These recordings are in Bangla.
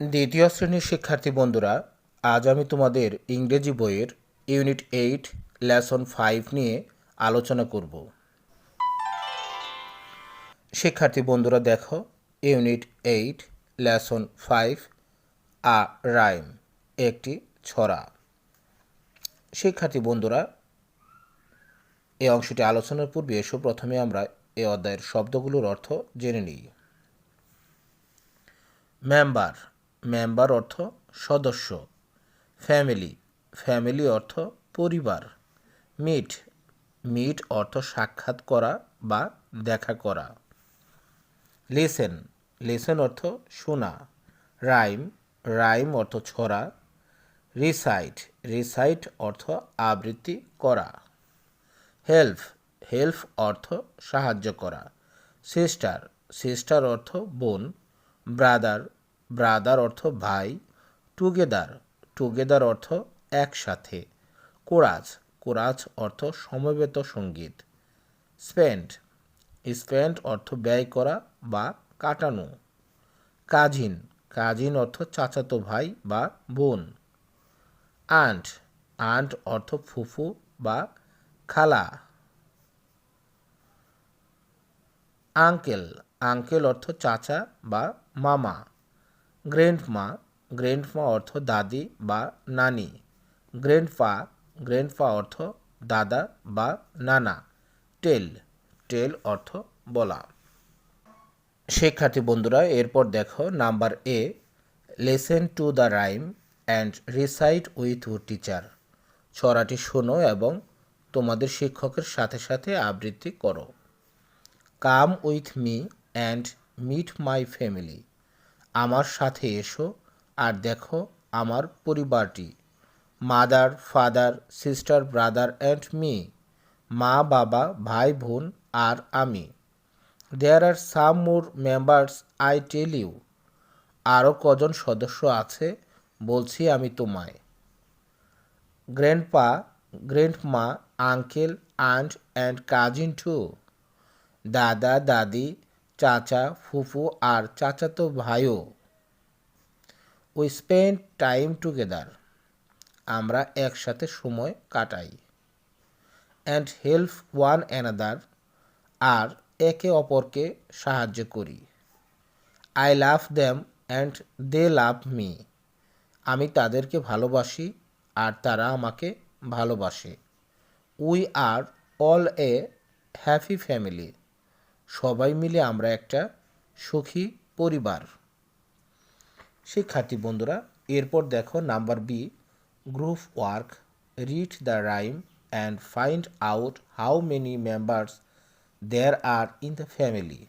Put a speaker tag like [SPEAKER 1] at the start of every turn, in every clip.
[SPEAKER 1] দ্বিতীয় শ্রেণির শিক্ষার্থী বন্ধুরা, আজ আমি তোমাদের ইংরেজি বইয়ের ইউনিট এইট, লেসন ফাইভ নিয়ে আলোচনা করব। শিক্ষার্থী বন্ধুরা, দেখো, unit eight, lesson five, a rhyme, একটি ছড়া। শিক্ষার্থী বন্ধুরা, এই অংশটি আলোচনার পূর্বে এসো, প্রথমে আমরা এ অধ্যায়ের শব্দগুলোর অর্থ জেনে নিই। মেম্বার মেম্বার অর্থ সদস্য। ফ্যামিলি ফ্যামিলি অর্থ পরিবার। মিট মিট অর্থ সাক্ষাৎ করা বা দেখা করা। লেসেন লেসেন অর্থ শোনা। রাইম রাইম অর্থ ছড়া। রিসাইট রিসাইট অর্থ আবৃত্তি করা। হেল্প হেল্প অর্থ সাহায্য করা। সিস্টার সিস্টার অর্থ বোন। ব্রাদার ব্রাদার অর্থ ভাই, টুগেদার টুগেদার অর্থ একসাথে। কোরাজ কোরাজ অর্থ সমবেত সংগীত। স্পেন্ড স্পেন্ড অর্থ ব্যয় করা বা কাটানো। কাজিন কাজিন অর্থ চাচাতো ভাই বা বোন। আন্ট আন্ট অর্থ ফুফু বা খালা। আঙ্কেল আঙ্কেল অর্থ চাচা বা মামা। গ্র্যান্ডমা গ্র্যান্ডমা অর্থ দাদি বা নানি। গ্র্যান্ডপা গ্র্যান্ডপা অর্থ দাদা বা নানা। টেল টেল অর্থ বলা। শিক্ষার্থী বন্ধুরা, এরপর দেখো number A, listen to the rhyme and recite with your teacher. ছড়াটি শোনো এবং তোমাদের শিক্ষকের সাথে সাথে আবৃত্তি করো। Come with me and meet my family. আমার সাথে এসো আর দেখো আমার পরিবারটি। Mother, father, sister, brother and me, মা, বাবা, ভাই, বোন আর আমি। There are some more members I tell you আরও কজন সদস্য আছে, বলছি আমি তোমায়। Grandpa grandma uncle aunt and cousin too দাদা, দাদি চাচা, ফুফু আর চাচাতো ভাইও। উই স্পেন্ড টাইম টুগেদার আমরা একসাথে সময় কাটাই। অ্যান্ড হেল্প ওয়ান অ্যানাদার আর একে অপরকে সাহায্য করি। I love them and they love me আমি তাদেরকে ভালোবাসি আর তারা আমাকে ভালোবাসে। We are all a happy family সবাই মিলে আমরা একটা সুখী পরিবার। শিক্ষার্থী বন্ধুরা, এরপর দেখো number B group work read the rhyme and find out how many members there are in the family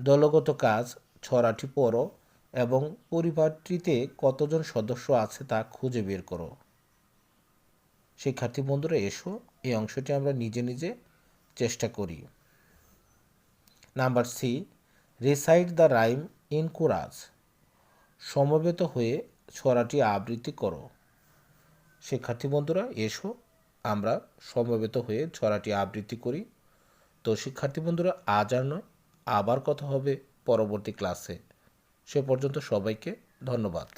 [SPEAKER 1] দলগত কাজ ছড়াটি পড়ো এবং পরিবারটিতে কতজন সদস্য আছে তা খুঁজে বের করো। শিক্ষার্থী বন্ধুরা, এসো, এই অংশটি আমরা নিজে নিজে চেষ্টা করি। Number C recite the rhyme in chorus. সমবেত হয়ে ছড়াটি আবৃত্তি করো। শিক্ষার্থী বন্ধুরা, এসো, আমরা সমবেত হয়ে ছড়াটি আবৃত্তি করি। তো শিক্ষার্থী বন্ধুরা, আজ আর নয়, আবার কথা হবে পরবর্তী ক্লাসে। সে পর্যন্ত সবাইকে ধন্যবাদ।